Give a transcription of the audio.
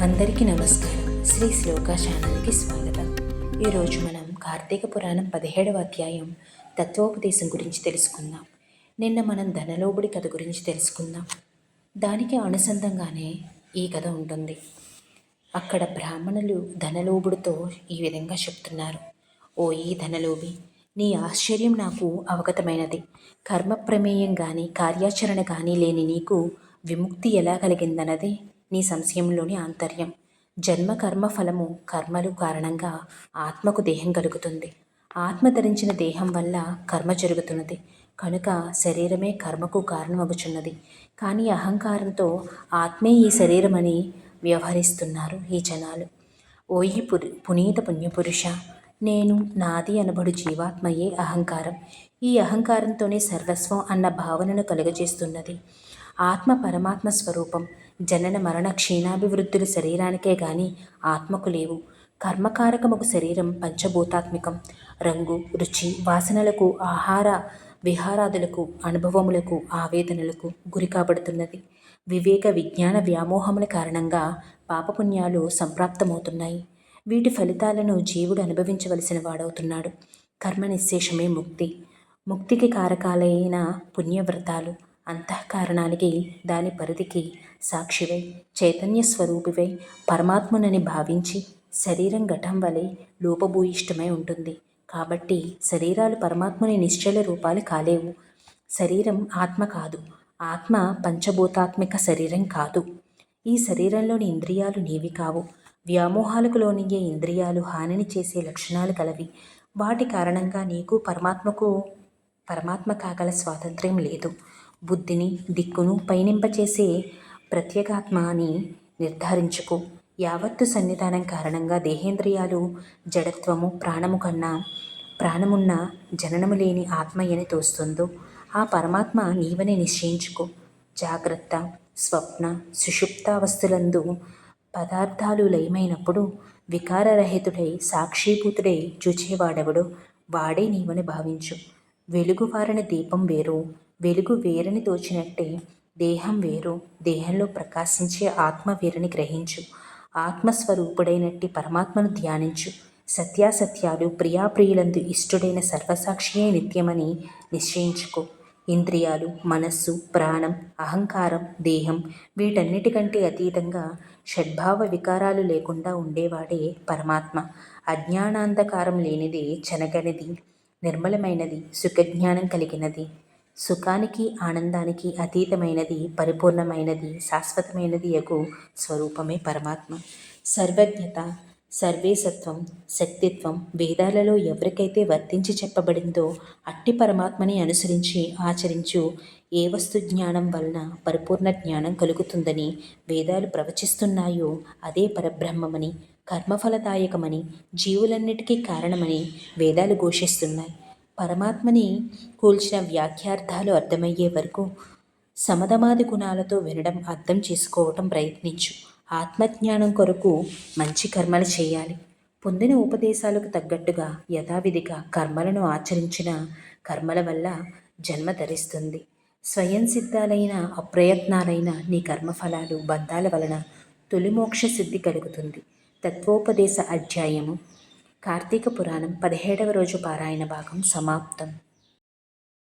అందరికీ నమస్కారం. శ్రీ శ్లోక ఛానల్కి స్వాగతం. ఈరోజు మనం కార్తీక పురాణం పదిహేడవ అధ్యాయం తత్వోపదేశం గురించి తెలుసుకుందాం. నిన్న మనం ధనలోబుడి కథ గురించి తెలుసుకుందాం. దానికి అనుసంధంగానే ఈ కథ ఉంటుంది. అక్కడ బ్రాహ్మణులు ధనలోబుడితో ఈ విధంగా చెప్తున్నారు. ఓ ఈ ధనలోబి నీ ఆశ్చర్యం నాకు అవగతమైనది. కర్మ ప్రమేయం కానీ కార్యాచరణ కానీ లేని నీకు విముక్తి ఎలా కలిగిందన్నది నీ సంశయంలోని ఆంతర్యం. జన్మ కర్మ ఫలము కర్మలు కారణంగా ఆత్మకు దేహం కలుగుతుంది. ఆత్మ ధరించిన దేహం వల్ల కర్మ జరుగుతున్నది. కనుక శరీరమే కర్మకు కారణమగుచున్నది. కానీ అహంకారంతో ఆత్మే ఈ శరీరమని వ్యవహరిస్తున్నారు ఈ జనాలు. ఓయి పురి పునీత పుణ్యపురుష నేను నాది అనబడు జీవాత్మయే అహంకారం. ఈ అహంకారంతోనే సర్వస్వం అన్న భావనను కలుగజేస్తున్నది. ఆత్మ పరమాత్మ స్వరూపం. జనన మరణ క్షీణాభివృద్ధులు శరీరానికే గాని ఆత్మకు లేవు. కర్మకారకముకు శరీరం పంచభూతాత్మికం. రంగు రుచి వాసనలకు ఆహార విహారాదులకు అనుభవములకు ఆవేదనలకు గురి కాబడుతున్నది. వివేక విజ్ఞాన వ్యామోహముల కారణంగా పాపపుణ్యాలు సంప్రాప్తమవుతున్నాయి. వీటి ఫలితాలను జీవుడు అనుభవించవలసిన వాడవుతున్నాడు. కర్మ నిశ్శేషమే ముక్తి. ముక్తికి కారకాలైన పుణ్యవ్రతాలు. అంతఃకారణానికి దాని పరిధికి సాక్షివై చైతన్య స్వరూపివై పరమాత్మునని భావించి శరీరం ఘటం వలె లోపభూయిష్టమై ఉంటుంది. కాబట్టి శరీరాలు పరమాత్ముని నిశ్చల రూపాలు కాలేవు. శరీరం ఆత్మ కాదు. ఆత్మ పంచభూతాత్మిక శరీరం కాదు. ఈ శరీరంలోని ఇంద్రియాలు నీవి కావు. వ్యామోహాలకు లోనియ్యే ఇంద్రియాలు హానిని చేసే లక్షణాలు కలవి. వాటి కారణంగా నీకు పరమాత్మకు పరమాత్మ కాగల స్వాతంత్ర్యం లేదు. బుద్ధిని దిక్కును పైనింపచేసే ప్రత్యేగాత్మ అని నిర్ధారించుకో. యావత్తు సన్నిధానం కారణంగా దేహేంద్రియాలు జడత్వము ప్రాణము కన్నా ప్రాణమున్న జననము లేని ఆత్మయ్యని తోస్తుందో ఆ పరమాత్మ నీవని నిశ్చయించుకో. జాగ్రత్త స్వప్న సుషుప్తావస్థులందు పదార్థాలు లయమైనప్పుడు వికారరహితుడై సాక్షీభూతుడై చూచేవాడెవడో వాడే నీవని భావించు. వెలుగువారని దీపం వేరు వెలుగు వేరని తోచినట్టే దేహం వేరు. దేహంలో ప్రకాశించే ఆత్మ వేరని గ్రహించు. ఆత్మస్వరూపుడైనట్టి పరమాత్మను ధ్యానించు. సత్యాసత్యాలు ప్రియాప్రియులందు ఇష్టుడైన సర్వసాక్షియే నిత్యమని నిశ్చయించుకో. ఇంద్రియాలు మనస్సు ప్రాణం అహంకారం దేహం వీటన్నిటికంటే అతీతంగా షడ్భావ వికారాలు లేకుండా ఉండేవాడే పరమాత్మ. అజ్ఞానాంధకారం లేనిది చెనగనిది నిర్మలమైనది సుఖజ్ఞానం కలిగినది. సుఖానికి ఆనందానికి అతీతమైనది పరిపూర్ణమైనది శాశ్వతమైనది యగు స్వరూపమే పరమాత్మ. సర్వజ్ఞత సర్వేసత్వం శక్తిత్వం వేదాలలో ఎవరికైతే వర్తించి చెప్పబడిందో అట్టి పరమాత్మని అనుసరించి ఆచరించు ఏ వస్తు జ్ఞానం వలన పరిపూర్ణ జ్ఞానం కలుగుతుందని వేదాలు ప్రవచిస్తున్నాయో అదే పరబ్రహ్మమని కర్మఫలదాయకమని జీవులన్నిటికీ కారణమని వేదాలు ఘోషిస్తున్నాయి. పరమాత్మని కూల్చిన వ్యాఖ్యార్థాలు అర్థమయ్యే వరకు సమధమాది గుణాలతో వినడం అర్థం చేసుకోవటం ప్రయత్నించు. ఆత్మజ్ఞానం కొరకు మంచి కర్మలు చేయాలి. పొందిన ఉపదేశాలకు తగ్గట్టుగా యథావిధిగా కర్మలను ఆచరించిన కర్మల వల్ల జన్మ ధరిస్తుంది. స్వయం సిద్ధాలైన అప్రయత్నాలైన నీ కర్మఫలాలు బంధాల వలన తొలి మోక్ష సిద్ధి కలుగుతుంది. తత్వోపదేశ అధ్యాయము కార్తీక పురాణం పదిహేడవ రోజు పారాయణ భాగం సమాప్తం.